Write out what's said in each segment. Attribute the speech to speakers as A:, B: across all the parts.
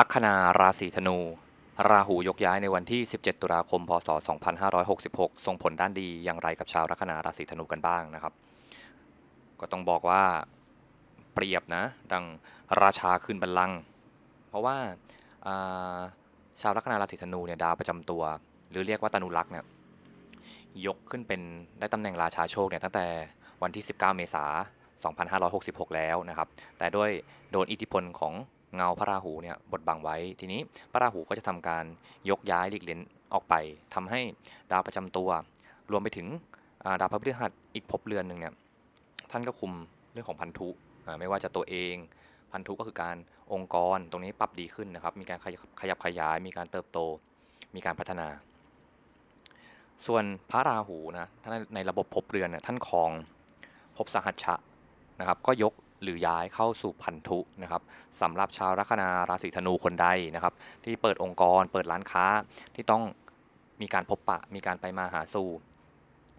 A: ลัคนาราศีธนู ราหูยกย้ายในวันที่ 17 ตุลาคม พศ 2566 ส่งผลด้านดีอย่างไรกับชาวลัคนาราศีธนูกันบ้างนะครับ ก็ต้องบอกว่าเปรียบนะ ดังราชาขึ้นบัลลังก์เพราะว่าาชาวลัคนาราศีธนูเนี่ยดาวประจำตัว หรือเรียกว่าตนุลักษ์เนี่ยยกขึ้นเป็นได้ตำแหน่งราชาโชคเนี่ยตั้งแต่วันที่ 19 เมษายน2566 แล้วนะครับ แต่ด้วยโดนอิทธิพลของ เงาพระราหูเนี่ยบดบังไว้ ทีนี้พระราหูก็จะทำการยกย้ายหลีกเล้นออกไปทำให้ดาวประจำตัว รวมไปถึงดาวพระพฤหัสอีกภพเรือนหนึ่งเนี่ยท่านก็คุมเรื่องของพันธุไม่ว่าจะตัวเองพันธุก็คือการองค์กรตรงนี้ปรับดีขึ้นนะครับ มีการขยับขยับขยาย มีการเติบโต มีการพัฒนา ส่วนพระราหูนะท่านในระบบภพเรือนเนี่ยท่านครองภพสหัชชะนะครับ ก็ยก หรือย้ายเข้าสู่พันธุนะครับสำหรับชาวลัคนาราศีธนูคนใดนะครับ ที่เปิดองค์กร เปิดร้านค้าที่ต้องมีการพบปะ มีการไปมาหาสู่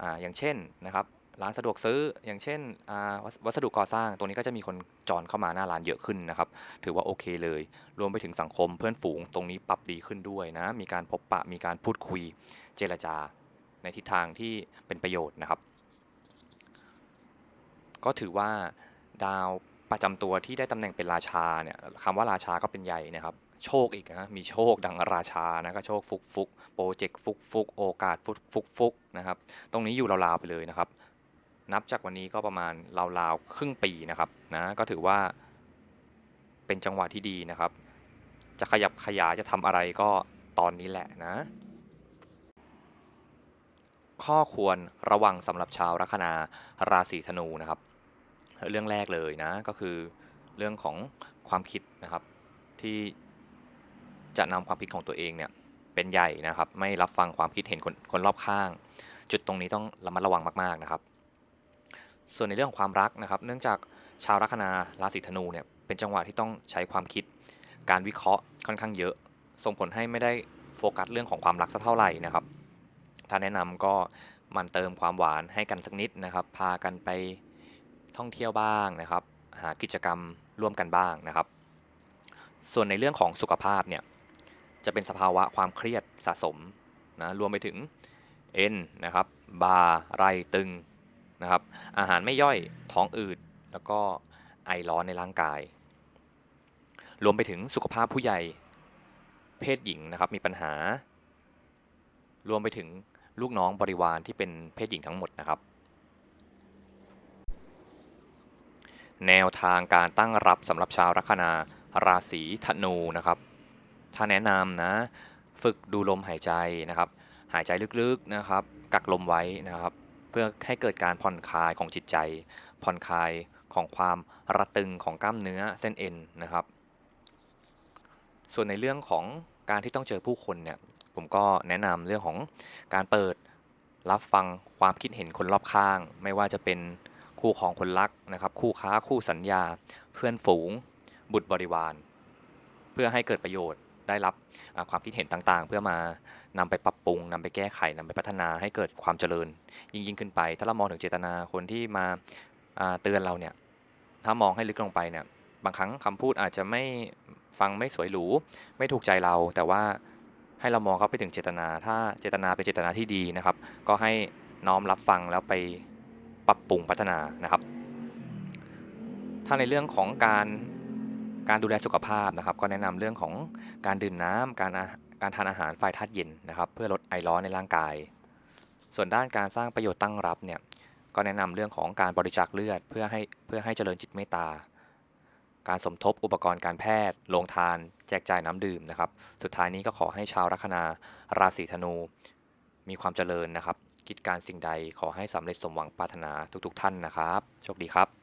A: อ่าอย่างเช่นนะครับร้านสะดวกซื้ออย่างเช่นอ่าวัสวัสดุก่อสร้างตรงนี้ก็จะมีคนจรเข้ามาหน้าร้านเยอะขึ้นนะครับ ถือว่าโอเคเลย รวมไปถึงสังคมเพื่อนฝูงตรงนี้ปรับดีขึ้นด้วยนะ มีการพบปะมีการพูดคุยเจรจาในทิศทางที่เป็นประโยชน์นะครับ ก็ถือว่า ดาวประจำตัวที่ได้ตำแหน่งเป็นราชาเนี่ยคำว่าราชาก็เป็นใหญ่นะครับ โชคอีกนะมีโชคดังราชานะก็โชคฟุกฟุกโปรเจกต์ฟุกฟุกโอกาสฟุกฟุกฟุกนะครับ ตรงนี้อยู่ราวๆไปเลยนะครับ นับจากวันนี้ก็ประมาณราวๆครึ่งปีนะครับนะก็ถือว่าเป็นจังหวะที่ดีนะครับ จะขยับขยายจะทำอะไรก็ตอนนี้แหละนะ ข้อควรระวังสำหรับชาวลัคนาราศีธนูนะครับ เรื่องแรกเลยนะก็คือเรื่องของความคิดนะครับที่จะนำความคิดของตัวเองเนี่ยเป็นใหญ่นะครับ ไม่รับฟังความคิดเห็นคนคนรอบข้าง จุดตรงนี้ต้องระมัดระวังมากๆนะครับ ส่วนในเรื่องของความรักนะครับ เนื่องจากชาวลัคนาราศีธนูเนี่ยเป็นจังหวะที่ต้องใช้ความคิด การวิเคราะห์ค่อนข้างเยอะ ส่งผลให้ไม่ได้โฟกัสเรื่องของความรักสักเท่าไหร่นะครับถ้าแนะนำก็มันเติมความหวานให้กันสักนิดนะครับ พากันไป ท่องเที่ยวบ้างนะครับ หากิจกรรมร่วมกันบ้างนะครับ ส่วนในเรื่องของสุขภาพเนี่ยจะเป็นสภาวะความเครียดสะสมนะรวมไปถึงเอ็นนะครับบาไหล่ตึงนะครับอาหารไม่ย่อยท้องอืด แล้วก็ไอร้อนในร่างกาย รวมไปถึงสุขภาพผู้ใหญ่เพศหญิงนะครับมีปัญหา รวมไปถึงลูกน้องบริวารที่เป็นเพศหญิงทั้งหมดนะครับ แนวทางการตั้งรับสำหรับชาวลัคนาราศีธนูนะครับ ถ้าแนะนำนะ ฝึกดูลมหายใจนะครับ หายใจลึกๆนะครับ กักลมไว้นะครับ เพื่อให้เกิดการผ่อนคลายของจิตใจ ผ่อนคลายของความระตึงของกล้ามเนื้อเส้นเอ็นนะครับ ส่วนในเรื่องของการที่ต้องเจอผู้คนเนี่ย ผมก็แนะนำเรื่องของการเปิดรับฟังความคิดเห็นคนรอบข้าง ไม่ว่าจะเป็น คู่ของคนรักนะครับ คู่ค้าคู่สัญญา เพื่อนฝูง บุตรบริวาร เพื่อให้เกิดประโยชน์ได้รับความคิดเห็นต่างๆ เพื่อมานำไปปรับปรุงนำไปแก้ไขนำไปพัฒนาให้เกิดความเจริญ ยิ่งยิ่งขึ้นไป ถ้าเรามองถึงเจตนาคนที่มาเตือนเราเนี่ยถ้ามองให้ลึกลงไปเนี่ยบางครั้งคำพูดอาจจะไม่ฟังไม่สวยหรูไม่ถูกใจเรา แต่ว่าให้เรามองเขาไปถึงเจตนา ถ้าเจตนาเป็นเจตนาที่ดีนะครับ ก็ให้น้อมรับฟังแล้วไป ปรับปรุงพัฒนานะครับ ถ้าในเรื่องของการการดูแลสุขภาพนะครับ ก็แนะนำเรื่องของการดื่มน้ำการการทานอาหารฝ่ายธาตุเย็นนะครับ เพื่อลดไอร้อนในร่างกาย ส่วนด้านการสร้างประโยชน์ตั้งรับเนี่ยก็แนะนำเรื่องของการบริจาคเลือดเพื่อให้เพื่อให้เจริญจิตเมตตา การสมทบอุปกรณ์การแพทย์ โรงทาน แจกจ่ายน้ำดื่มนะครับ สุดท้ายนี้ก็ขอให้ชาวลัคนาราศีธนู มีความเจริญนะครับ คิดการสิ่งใดขอให้สำเร็จสมหวังปรารถนาทุกๆ ท่านนะครับ โชคดีครับ